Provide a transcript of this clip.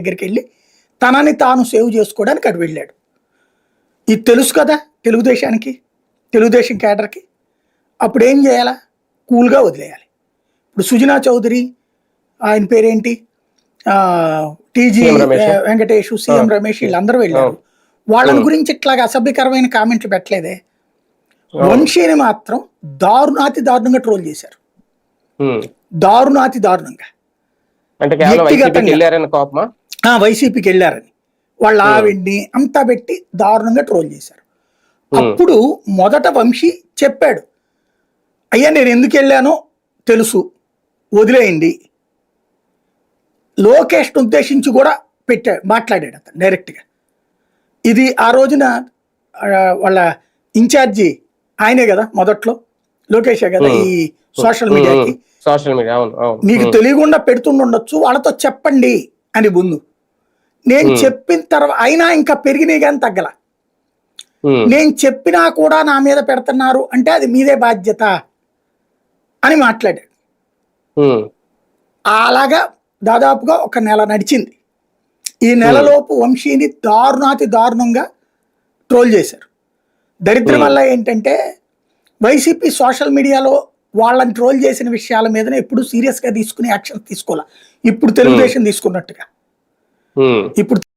దగ్గరికి వెళ్ళి తనని తాను సేవ్ చేసుకోవడానికి అటు వెళ్ళాడు. ఇది తెలుసు కదా తెలుగుదేశానికి తెలుగుదేశం కేడర్కి అప్పుడు ఏం చేయాలా? కూల్గా వదిలేయాలి. ఇప్పుడు సుజనా చౌదరి ఆయన పేరేంటి? టీజీ వెంకటేష్ సీఎం రమేష్ వీళ్ళందరూ వెళ్ళారు. వాళ్ళని గురించి ఇట్లాగ అసభ్యకరమైన కామెంట్లు పెట్టలేదే. వంశీని మాత్రం దారుణాతి దారుణంగా ట్రోల్ చేశారు. దారుణాతి దారుణంగా. అంటే వ్యక్తిగతంగా. వైసీపీకి వెళ్ళారని. వాళ్ళ ఆవిడ్ని అంతా పెట్టి దారుణంగా ట్రోల్ చేశారు. అప్పుడు మొదట వంశీ చెప్పాడు అయ్యా నేను ఎందుకు వెళ్ళానో తెలుసు వదిలేయండి. లోకేష్ ఉద్దేశించి కూడా పెట్టా మాట్లాడాడు అతను డైరెక్ట్గా ఇది ఆ రోజున వాళ్ళ ఇన్ఛార్జి ఆయనే కదా మొదట్లో లోకేషే కదా ఈ సోషల్ మీడియాకి. సోషల్ మీడియా మీకు తెలియకుండా పెడుతుండొచ్చు వాళ్ళతో చెప్పండి అని ముందు. నేను చెప్పిన తర్వాత అయినా ఇంకా పెరిగినాయి కానీ తగ్గల. నేను చెప్పినా కూడా నా మీద పెడుతున్నారు అంటే అది మీదే బాధ్యత అని మాట్లాడాడు. అలాగా దాదాపుగా ఒక నెల నడిచింది. ఈ నెలలోపు వంశీని దారుణాతి దారుణంగా ట్రోల్ చేశారు. దరిద్రం వల్ల ఏంటంటే వైసీపీ సోషల్ మీడియాలో వాళ్ళని ట్రోల్ చేసిన విషయాల మీదనే ఎప్పుడు సీరియస్గా తీసుకుని యాక్షన్ తీసుకోవాలి ఇప్పుడు తెలుగుదేశం తీసుకున్నట్టుగా. ఇప్పుడు